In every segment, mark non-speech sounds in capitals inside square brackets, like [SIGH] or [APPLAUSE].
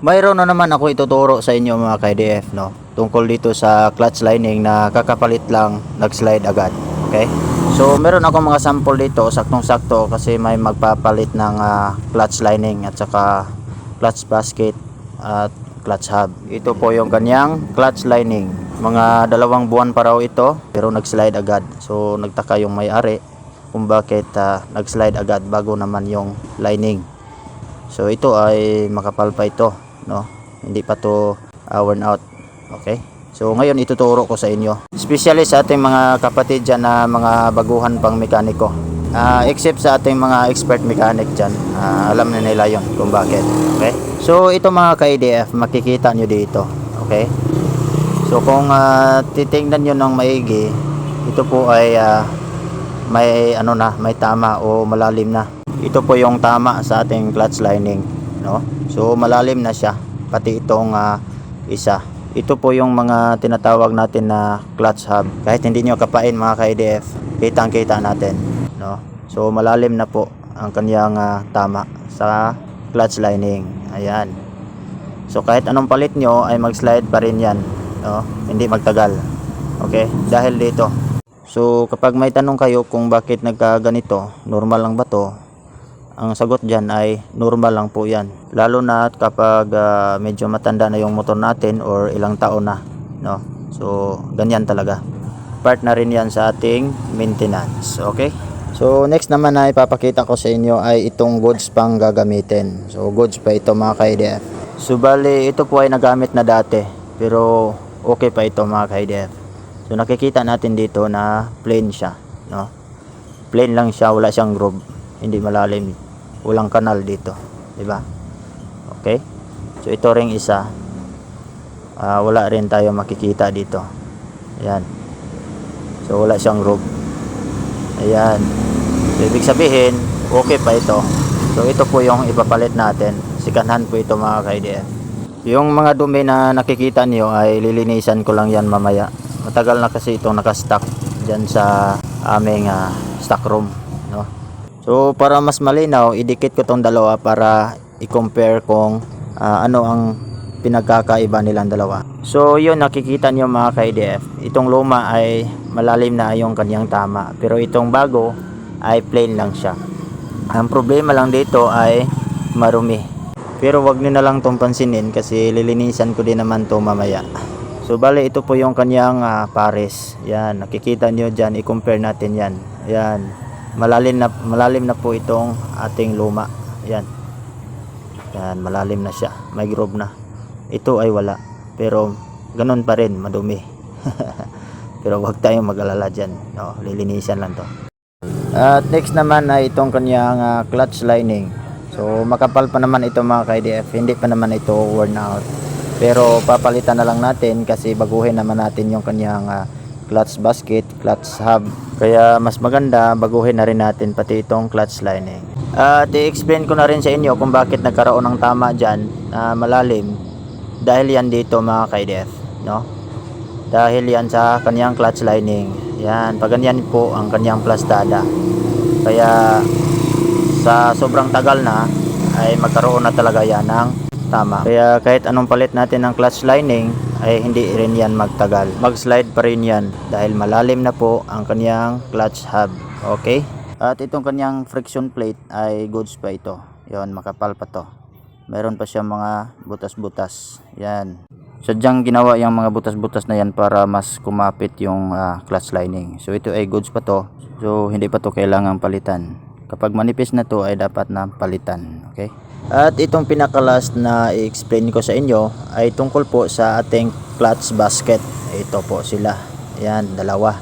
Mayroon na naman ako ituturo sa inyo mga ka-IDF no tungkol dito sa clutch lining na kakapalit lang nag-slide agad. Okay? So meron ako mga sample dito saktong-sakto kasi may magpapalit ng ah, clutch lining at saka clutch basket at clutch hub. Ito po yung kanyang clutch lining. Mga dalawang buwan pa raw ito pero nag-slide agad. So nagtaka yung may-ari kung bakit ah, nag-slide agad bago naman yung lining. So ito ay makapal pa ito, no? Hindi pa to uh, worn out. Okay? So ngayon ituturo ko sa inyo. Especially sa ating mga kapatid dyan na mga baguhan pang mekaniko. Ah, except sa ating mga expert mechanic dyan, ah, alam na nila yon kung bakit. Okay? So ito mga ka-IDF, makikita nyo dito. Okay? So kung ah, titingnan nyo ng maigi, ito po ay ah, may ano na, may tama o malalim na. Ito po yung tama sa ating clutch lining, no? So malalim na siya, pati itong ah, isa. Ito po yung mga tinatawag natin na clutch hub. Kahit hindi nyo kapain mga ka-IDF, kitang-kita natin, no? So malalim na po ang kanyang ah, tama sa clutch lining. Ayan. So kahit anong palit nyo ay mag-slide pa rin yan, no? Hindi magtagal. Okay? Dahil dito, So kapag may tanong kayo kung bakit nagkaganito, normal lang ba to? Ang sagot dyan ay normal lang po yan. Lalo na kapag ah, medyo matanda na yung motor natin or ilang taon na. No? So ganyan talaga. Part na rin yan sa ating maintenance. Okay? So next naman na ipapakita ko sa inyo ay itong goods pang gagamitin. So goods pa ito mga ka-IDF. So bali ito po ay nagamit na dati. Pero okay pa ito mga ka-IDF. So nakikita natin dito na plain siya, no? Plain lang siya, wala siyang groove, hindi malalim. Walang kanal dito, 'di ba? Okay? So ito ring isa. Ah, wala rin tayo makikita dito. Ayan. So wala siyang groove. Ayan. So, ibig sabihin, okay pa ito. So ito po yung ipapalit natin. Sikanhan po ito mga ka-IDF. Yung mga dumi na nakikita niyo ay lilinisan ko lang yan mamaya. Matagal na kasi itong nakastock dyan sa aming ah, stock room. So para mas malinaw, idikit ko tong dalawa para i-compare kung ah, ano ang pinagkakaiba nilang dalawa. So yun nakikita niyo mga ka-IDF. Itong luma ay malalim na yung kanyang tama. Pero itong bago ay plain lang siya. Ang problema lang dito ay marumi. Pero wag niyo na lang tong pansinin kasi lilinisan ko din naman to mamaya. So bale ito po yung kanyang ah, pares. Yan, nakikita niyo diyan, i-compare natin 'yan. Yan. Malalim na malalim na po itong ating luma. Yan. Yan, malalim na siya. May groove na. Ito ay wala. Pero ganun pa rin, madumi. [LAUGHS] Pero wag tayong mag-alala diyan. No, lilinisan lang 'to. At next naman ay itong kanyang ah, clutch lining. So makapal pa naman ito mga ka-IDF, hindi pa naman ito worn out. Pero papalitan na lang natin kasi baguhin naman natin yung kanyang ah, clutch basket, clutch hub. Kaya mas maganda baguhin na rin natin pati itong clutch lining. At i-explain ko na rin sa inyo kung bakit nagkaroon ng tama dyan na malalim. Dahil yan dito mga ka-IDF, no? Dahil yan sa kanyang clutch lining. Yan, pag ganyan po ang kanyang plastada. Kaya sa sobrang tagal na ay magkaroon na talaga yan ng tama. Kaya kahit anong palit natin ng clutch lining ay hindi rin yan magtagal. Mag-slide pa rin yan dahil malalim na po ang kanyang clutch hub. Okay? At itong kanyang friction plate ay goods pa ito. Yon makapal pa to. Meron pa siyang mga butas-butas. Yan. Sadyang ginawa yung mga butas-butas na yan para mas kumapit yung ah, clutch lining. So ito ay goods pa to. So hindi pa to kailangang palitan. Kapag manipis na to ay dapat na palitan. Okay? At itong pinaka-last na i-explain ko sa inyo ay tungkol po sa ating clutch basket. Ito po sila. Ayan, dalawa.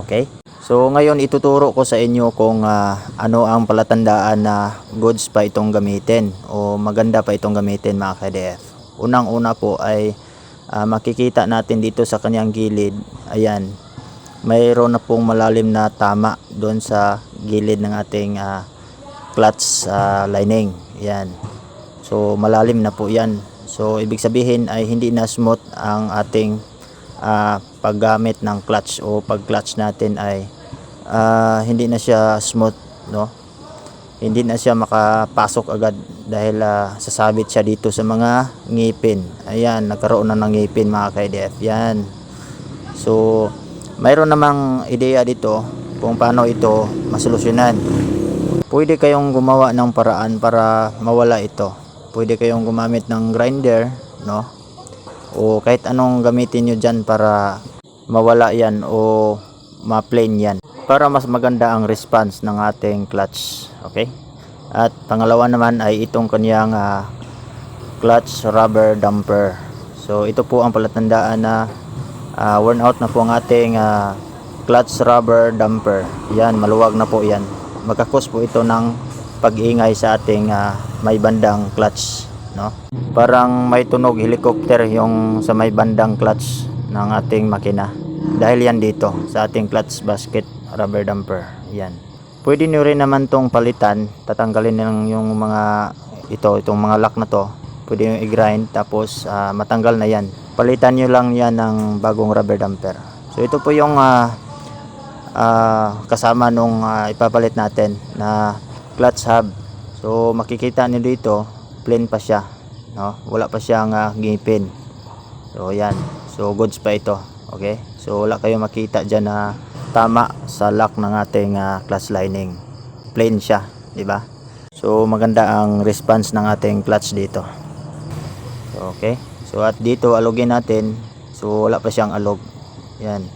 Okay? So ngayon ituturo ko sa inyo kung ah, ano ang palatandaan na goods pa itong gamitin o maganda pa itong gamitin mga KDF. Unang-una po ay ah, makikita natin dito sa kanyang gilid. Ayan. Mayroon na pong malalim na tama doon sa gilid ng ating ah, clutch ah, lining. Ayan. So malalim na po 'yan. So ibig sabihin ay hindi na smooth ang ating ah, paggamit ng clutch o pag-clutch natin ay ah, hindi na siya smooth, no? hindi na siya makapasok agad dahil ah, sasabit siya dito sa mga ngipin. Ayan, nagkaroon na ng ngipin mga ka-IDF. Yan. So, mayroon namang ideya dito kung paano ito masolusyonan. Pwede kayong gumawa ng paraan para mawala ito. Pwede kayong gumamit ng grinder, no? O kahit anong gamitin nyo dyan para mawala yan o ma-plain yan. Para mas maganda ang response ng ating clutch. Okay? At pangalawa naman ay itong kanyang ah, clutch rubber damper. So ito po ang palatandaan na ah, worn out na po ang ating ah, clutch rubber damper. Yan, maluwag na po yan. Magkakos po ito ng pag-ingay sa ating ah, may bandang clutch. No? Parang may tunog helicopter yung sa may bandang clutch ng ating makina. Dahil yan dito sa ating clutch basket rubber damper. Yan. Pwede nyo rin naman tong palitan. Tatanggalin lang yung mga ito, itong mga lock na to. Pwede nyo i-grind tapos ah, matanggal na yan. Palitan nyo lang yan ng bagong rubber damper. So ito po yung ah, ah, kasama nung ah, ipapalit natin na clutch hub. So makikita niyo dito, plain pa siya, no? Wala pa siyang ah, ngipin. So yan. So goods pa ito. Okay? So wala kayo makita diyan na tama sa lock ng ating ah, clutch lining. Plain siya, di ba? So maganda ang response ng ating clutch dito. Okay? So at dito alogin natin. So wala pa siyang alog. Yan.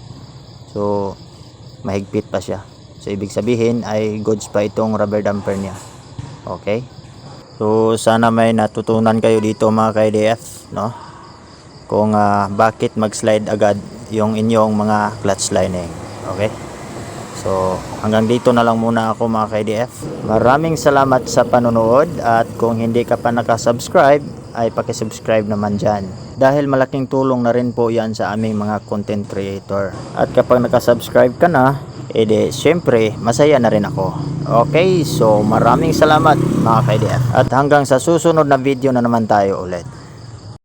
So mahigpit pa siya. So ibig sabihin ay goods pa itong rubber damper niya. Okay? So sana may natutunan kayo dito mga ka-IDF, no? Kung ah, bakit mag-slide agad yung inyong mga clutch lining. Okay? So hanggang dito na lang muna ako mga ka-IDF. Maraming salamat sa panonood at kung hindi ka pa nakasubscribe ay pakisubscribe naman dyan. Dahil malaking tulong na rin po yan sa aming mga content creator. At kapag nakasubscribe ka na, edi syempre masaya na rin ako. Okay, so maraming salamat mga ka-IDF. At hanggang sa susunod na video na naman tayo ulit.